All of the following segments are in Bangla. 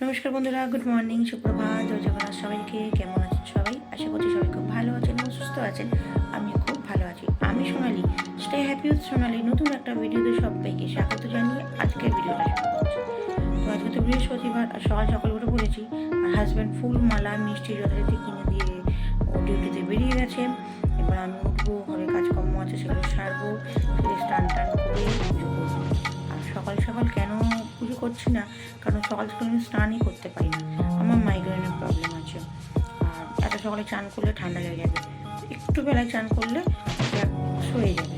নমস্কার বন্ধুরা গুড মর্নিং সুপ্রভাত জগন্নাথ সবাইকে কেমন আছেন সবাই? আশা করছি সবাই খুব ভালো আছেন এবং সুস্থ আছেন। আমি খুব ভালো আছি। আমি Sonali stay happy with Sonali, নতুন একটা ভিডিওতে সবাইকে স্বাগত জানিয়ে আজকের ভিডিওটা শুরু করছি। তো আজকে তো বৃহস্পতিবার, আর সকাল সকাল উঠে পড়েছি, আর হাজব্যান্ড ফুল মালা মিষ্টি যথারীতি কিনে দিয়ে ডিউটিতে বেরিয়ে গেছে। এবার আমি উঠবো ঘরে কাজকর্ম আছে সেগুলো সারবো ফিরে স্নান টান করে পুজো করব। আর সকাল সকাল কেন পুজো করছি না? কারণ সকাল সকাল আমি স্নানই করতে পারি না। আমার মাইগ্রেনের প্রবলেম আছে। আর এত সকালে চান করলে ঠান্ডা লেগে যাবে। একটু বেলায় চান করলে সয়ে যাবে।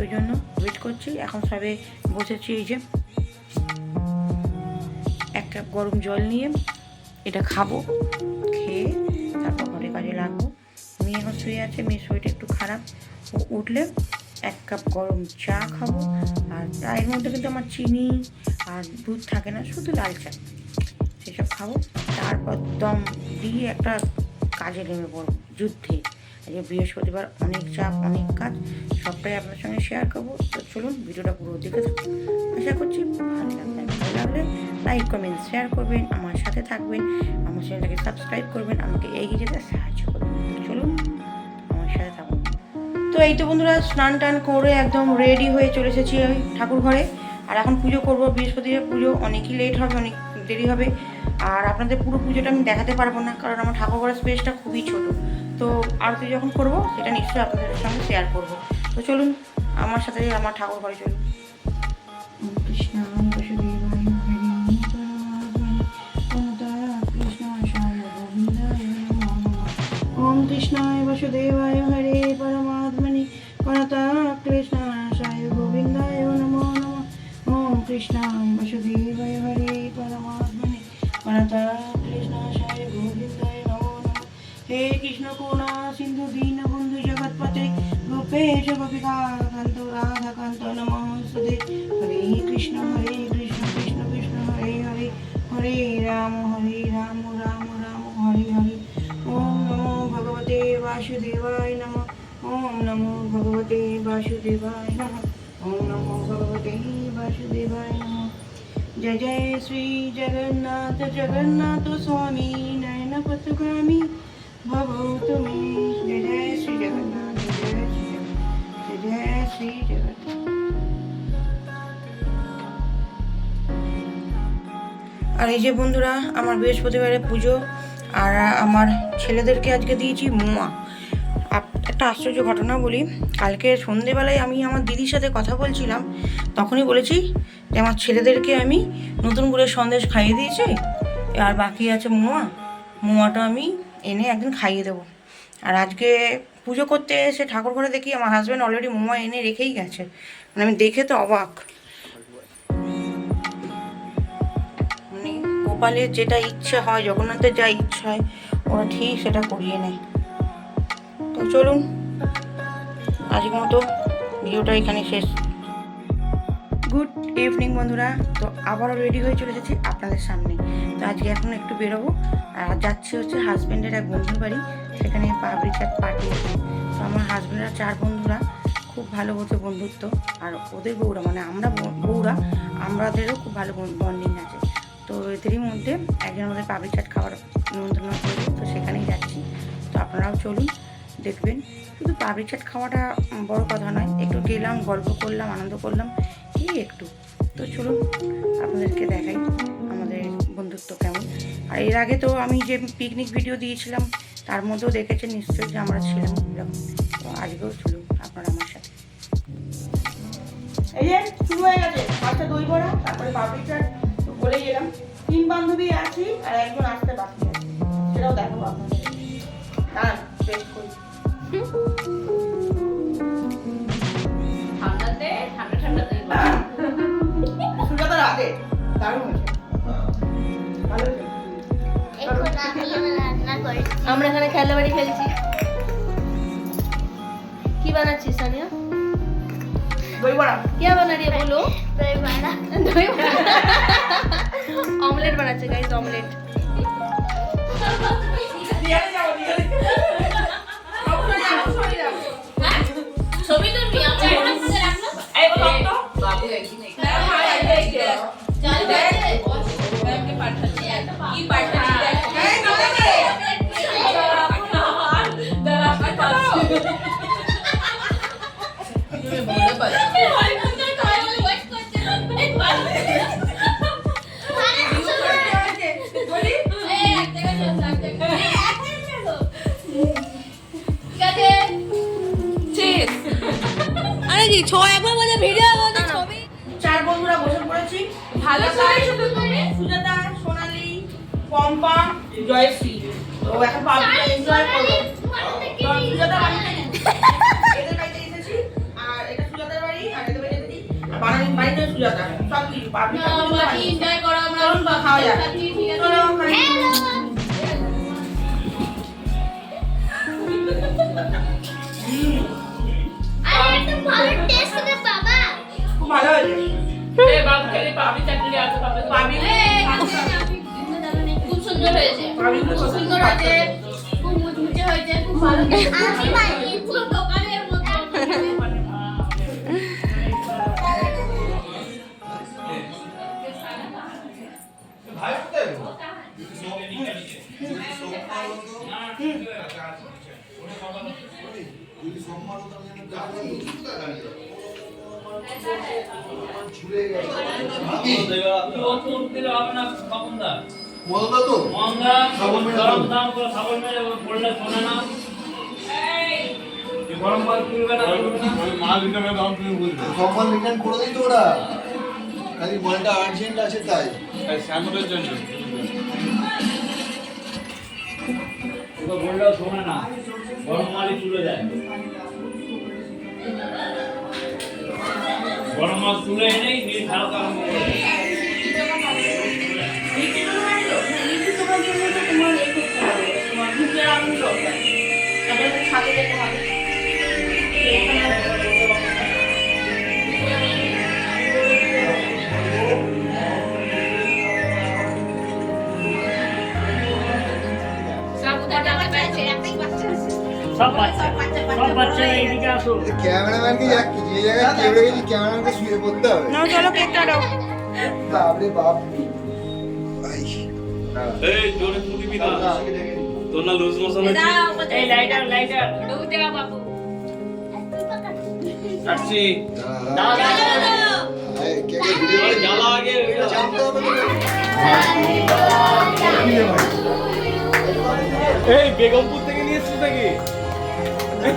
ওই জন্য ওয়েট করছি। এখন সবে বসেছি এই যে একটা গরম জল নিয়ে, এটা খাব, খেয়ে তারপর ঘরে কাজে লাগবো। মেয়ে শুয়ে আছে, মেয়ের শরীরটা একটু খারাপ। ও উঠলে এক কাপ গরম চা খাব, আর চায়ের মধ্যে কিন্তু আমার চিনি আর দুধ থাকে না, শুধু লাল চা। সেসব খাব। তারপর দম দিয়ে একটা কাজে নেমে পড়ব, যুদ্ধে। আজকে বৃহস্পতিবার অনেক চাপ, অনেক কাজ, সবটাই আপনার সঙ্গে শেয়ার করব। তো চলুন ভিডিওটা পুরো দেখে থাকুন। আশা করছি ভালো লাগলে লাইক কমেন্ট শেয়ার করবেন, আমার সাথে থাকবেন, আমার চ্যানেলটাকে সাবস্ক্রাইব করবেন, আমাকে এগিয়ে যেতে সাহায্য করবেন। চলুন, আমার সাথে থাকুন। তো এই তো বন্ধুরা, স্নান টান করে একদম রেডি হয়ে চলে এসেছি ওই ঠাকুর ঘরে। আর এখন পুজো করব, বৃহস্পতিবার পুজো, অনেকই লেট হবে, অনেক দেরি হবে। আর আপনাদের পুরো পুজোটা আমি দেখাতে পারব না, কারণ আমার ঠাকুর ঘরের স্পেসটা খুবই ছোট। তো আরতি যখন করব, সেটা নিশ্চয়ই আপনাদের সঙ্গে শেয়ার করব। তো চলুন, আমার সাথে আমার ঠাকুর ঘরে চলুন। কৃষ্ণ ওম কৃষ্ণায় বসুদেবায় হরে পরমাত্মনি পরতা কৃষ্ণাশায় গোবিন্দায় নমো নমঃ। ওম কৃষ্ণায় বসুদেবায় হরে পরমাত্মনি পরতা কৃষ্ণ করুণা সিন্ধু দীন বন্ধু জগৎপতে গোপেশ গোপিকা কান্ত রাধা কান্ত নমস্তে হরে কৃষ্ণ হরে কৃষ্ণ কৃষ্ণ কৃষ্ণ হরে হরে হরে রাম হরে রাম রাম রাম হরে হরে ওম নমো ভগবতে বাসুদেবায় নমঃ ওম নমো ভগবতে বাসুদেবায় নমঃ ওম নমো ভগবতে বাসুদেবায় নমঃ জয় আর এই যে বন্ধুরা, আমার বৃহস্পতিবারে পুজো, আর আমার ছেলেদেরকে আজকে দিয়েছি মোয়া। একটা আশ্চর্য ঘটনা বলি। কালকে সন্ধেবেলায় আমি আমার দিদির সাথে কথা বলছিলাম, তখনই বলেছি যে আমার ছেলেদেরকে আমি নতুন করে সন্দেশ খাইয়ে দিয়েছি, আর বাকি আছে মোয়া। মোয়াটা আমি এনে একদিন খাইয়ে দেবো। আর আজকে পুজো করতে এসে ঠাকুর ঘরে দেখি আমার হাজব্যান্ড অলরেডি মোয়া এনে রেখেই গেছে। মানে আমি দেখে তো অবাক। মানে গোপালের যেটা ইচ্ছা হয়, জগন্নাথের যা ইচ্ছা হয়, ওরা ঠিক সেটা করিয়ে নেয়। তো চলুন, আজকের মতো ভিডিওটা এখানে শেষ। গুড ইভিনিং বন্ধুরা। তো আবারও রেডি হয়ে চলে এসেছি আপনাদের সামনে। তো আজকে এখন একটু বেরোবো। আর যাচ্ছি হচ্ছে হাজব্যান্ডের এক বন্ধুর বাড়ি। সেখানে পাবড়ি চাট পার্টি তো আমার হাজব্যান্ডের চার বন্ধুরা খুব ভালো হতো বন্ধুত্ব। আর ওদের বউরা মানে আমরা বউ- বউরা আমাদেরও খুব ভালো বন্ডিং আছে। তো এদেরই মধ্যে একজন আমাদের পাবড়ি চাট খাবার নিমন্ত্রণ করেছে। তো সেখানেই যাচ্ছি। তো আপনারাও চলুন, দেখবেন। শুধু পাবড়ি চাট খাওয়াটা বড় কথা নয়, একটু গেলাম, গল্প করলাম, আনন্দ করলাম, এই একটু। তো চলুন আপনাদেরকে দেখাই আমাদের বন্ধুত্ব কেমন। আর এর আগে তো আমি যে পিকনিক ভিডিও দিয়েছিলাম, তার মধ্যেও দেখেছেন নিশ্চয়ই যে আমরা ছিলাম এরকম। তো আজকেও চলুন আপনারা আমার সাথে। এই যে শুরু হয়ে গেছে ফার্স্টে দই বড়া, তারপরে পাপড়ি চাট, তো বলেই গেলাম। তিন বান্ধবী আছি আর একজন আসতে বাকি আছে, সেটাও দেখো আপনাদের। দাঁড়ান টেস্ট করি। বাড়ি ফেলছি কি বানাচ্ছিস সানিয়া? দই বড়া কে বানা রে বলো? দই বড়া দই অমলেট বানাচ্ছে গাইস অমলেট ভালো সুজাতা সোনালি পম্পা জয়শ্রী। তো এখন পাবলিক এনজয় করো। সুজাতা বাড়িতে এদের বাড়িতে এসেছি। আর এটা সুজাতার বাড়ি আর এদের বাড়িতে এসেছি। বাড়িতে সুজাতা। সব কিছু পাবলিক এনজয় করো আমরা খাওয়া যাক। পাবলিক খুব সুন্দর হয়েছে খুব মুচমুচে হয়েছে খুব ভালো আমি বানিয়েছি পুরো দোকানের মতো। মদদা তো সম্মান রিটার্ন করে দিই তো ওরা। খালি মালটা আর্জেন্ট আছে তাই। শ্যামলের জন্য। ওকে বললেও শোনে না। গরম মালই তুলে দেয়। গরম মাল তুলে এনেই নীল আরম্ভ করে দেয়। সাথে যেতে হবে সাবুদানা পেয়েছে একটাই বাচ্চা আছে সব বাচ্চা সব বাচ্চারা এইদিকে আসো ক্যামেরাম্যানকে যা যে জায়গায় চেপে গেছি ক্যামেরাম্যানকে শুয়ে পড়তে হবে না চলো কেক কাটো বাপরে বাপ ভাই এই জোরে তুলিবি না তোর না লুজ মোশন হচ্ছে এই লাইটার লাইটার ডুবু দেওয়া বাবু। আসছি। দাও দাও দাও, দাও এই ভিডিও জ্বালা আগে জানতে হবে এই বেগমপুর থেকে নিয়ে এসছিস নাকি?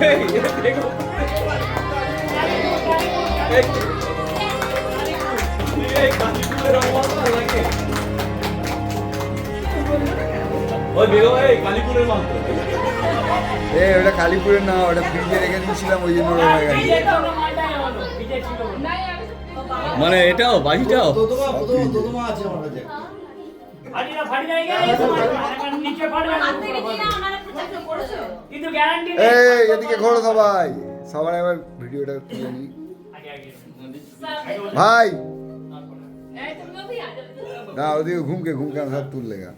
এই, বেগমপুর এই, এই কাশীপুরের অবস্থা নাকি? এ ওটা কালীপুরের না ওটা ফ্রিজে রেখে দিয়েছিলাম ওই জন্য রয়ে বলে। মানে এটাও বাজিটাও গেলে এই এদিকে ঘোরো সবাই। সবার এবার ভিডিওটা তুলে নি আগে আগে। ভাই ना उधर घूम के घूम के साथ तुल लेगा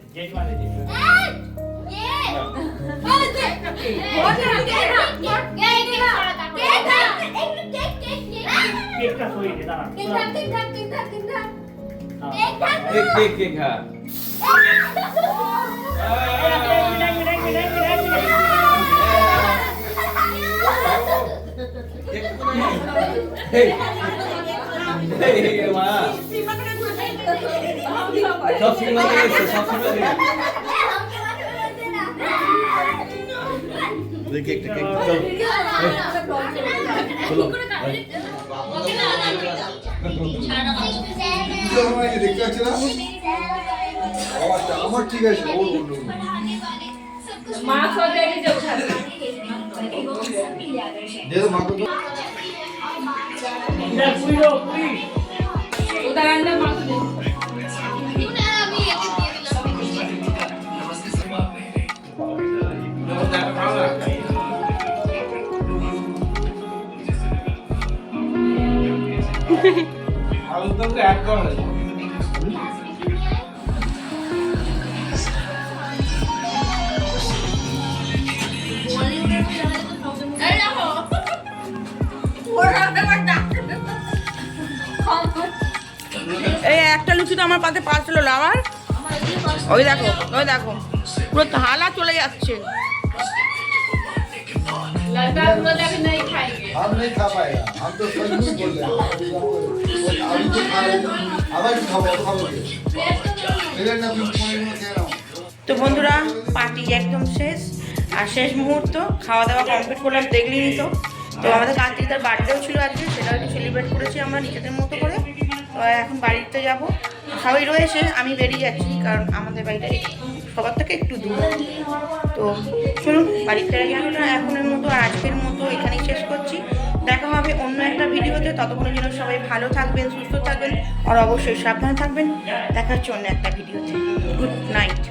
Hey, hey, hey, hey, সব সিনেমা থেকে এসছে সব সিনেমা থেকে দেখি একটা কেক। চলো। দেখতে পাচ্ছি না আমার ঠিক আছে ওর অন্য মা যে দেখো মা উদাহরণ মা দম এক করা হয়েছে এই একটা লুচি তো আমার পাতে পাঁচ হলো আবার? ওই দেখো ওই দেখো। পুরো থালা চলে যাচ্ছে। हम नहीं खा पाएगा हम तो सही नहीं बोल रहे हैं अभी तो खा रहे हैं আবার খাবো খাবো এদের না তুমি পনেরো মিনিট খেয়ে নাও তো বন্ধুরা পার্টি একদম শেষ আর শেষ মুহূর্ত খাওয়া দাওয়া কমপ্লিট করলাম দেখলি তো তো আমাদের কার্তিকদার বার্থডেও ছিল আজকে সেটাও একটু সেলিব্রেট করেছি আমরা নিজেদের মতো করে তো এখন বাড়িতে যাব সবাই রয়েছে আমি বেরিয়ে যাচ্ছি কারণ আমাদের বাড়িটা একটু- সবার থেকে একটু দূর। তো চলুন, বাড়িতে জানোটা এখনের মতো আর আজকের মতো এখানেই শেষ করছি। দেখা হবে অন্য একটা ভিডিওতে। ততক্ষণের জন্য সবাই ভালো থাকবেন, সুস্থ থাকবেন, আর অবশ্যই সাবধানে থাকবেন। দেখা হচ্ছে অন্য একটা ভিডিওতে। Good night